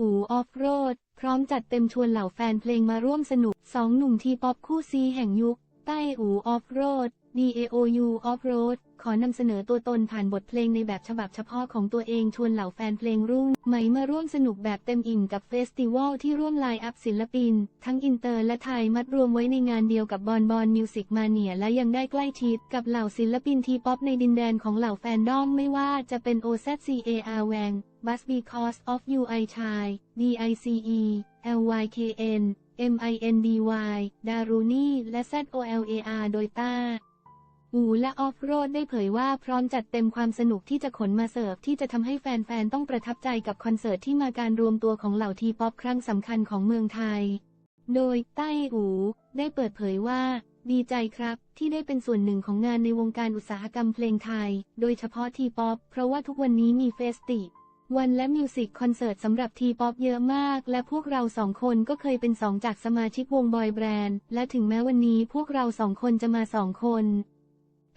อูออฟโรด พร้อมจัดเต็มชวนเหล่าแฟนเพลงมาร่วมสนุกสองหนุ่มทีป๊อปคู่ซีแห่งยุค ใต้อูออฟโรด DAOU Off Road ขอนำเสนอตัวตนผ่านบทเพลงในแบบฉบับเฉพาะของตัวเองชวนเหล่าแฟนเพลงรุ่งไหม่มาร่วมสนุกแบบเต็มอิ่มกับเฟสติวัลที่ร่วมไลน์อัพศิลปิน ทั้งอินเตอร์และไทยมัดรวมไว้ในงานเดียวกับบอนบอนมิวสิกมาเนียและยังได้ใกล้ชิดกับเหล่าศิลปินทีป๊อปในดินแดนของเหล่าแฟนดอมไม่ว่าจะเป็น OZCAR Wang Bus Because of You I Chai DICE LYKN MINDY ดารูนี่และ ZOLAR โดยต้า อูและออฟโรดได้เผยว่าพร้อมจัดเต็มความสนุกที่จะขนมาเสิร์ฟที่จะทำให้แฟนๆ ต้องประทับใจกับคอนเสิร์ตที่มาการรวมตัวของเหล่าทีป๊อปครั้งสำคัญของเมืองไทย โดยใต้อูได้เปิดเผยว่า ดีใจครับ ที่ได้เป็นส่วนหนึ่งของงานในวงการอุตสาหกรรมเพลงไทย โดยเฉพาะทีป๊อปเพราะว่าทุกวันนี้มีเฟสติวันและมิวสิกคอนเสิร์ตสำหรับทีป๊อปเยอะมาก และพวกเราสองคนก็เคยเป็นสองจากสมาชิกวงบอยแบรนด์ และถึงแม้วันนี้พวกเราสองคนจะมาสองคน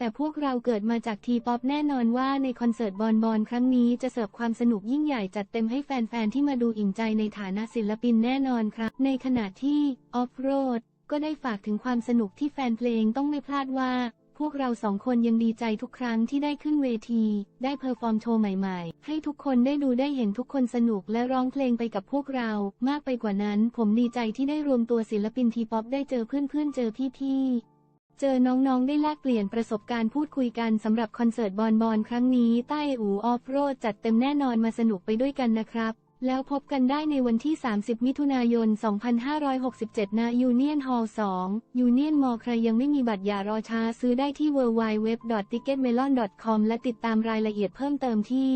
แต่พวกเราเกิดมาจากทีป๊อปแน่นอนว่าในคอนเสิร์ตบอลบอลครั้งนี้จะเสิร์ฟความสนุกยิ่งใหญ่จัดเต็มให้แฟนๆ ที่มาดูอิ่มใจในฐานะศิลปินแน่นอนครับ ในขณะที่ออฟโรดก็ได้ฝากถึงความสนุกที่แฟนเพลงต้องไม่พลาดว่า พวกเราสองคนยังดีใจทุกครั้งที่ได้ขึ้นเวที ได้เพอร์ฟอร์มโชว์ใหม่ๆ ให้ทุกคนได้ดูได้เห็นทุกคนสนุกและร้องเพลงไปกับพวกเรา มากไปกว่านั้น ผมดีใจที่ได้รวมตัวศิลปินทีป๊อปได้เจอเพื่อนๆเจอพี่ๆ เจอน้องๆ ได้แลกเปลี่ยนประสบการณ์พูดคุยกันสำหรับคอนเสิร์ตบอลบอลครั้งนี้ใต้อูออฟโรดจัดเต็มแน่นอนมาสนุกไปด้วยกันนะครับ แล้วพบกันได้ในวันที่ 30 มิถุนายน 2567 ณยูเนียนฮอลล์2ยูเนียนมอใครยังไม่มีบัตรอย่ารอช้าซื้อได้ที่ www.ticketmelon.com และติดตามรายละเอียดเพิ่มเติมที่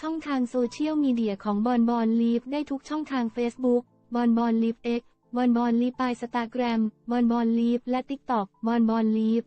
ช่องทางโซเชียลมีเดียของบอลบอลลีฟได้ทุกช่องทาง Facebook บอลบอลลีฟ X บอลบอลลีฟปายสตาแกรมบอลบอลลีฟและทิกต็อกบอลบอลลีฟ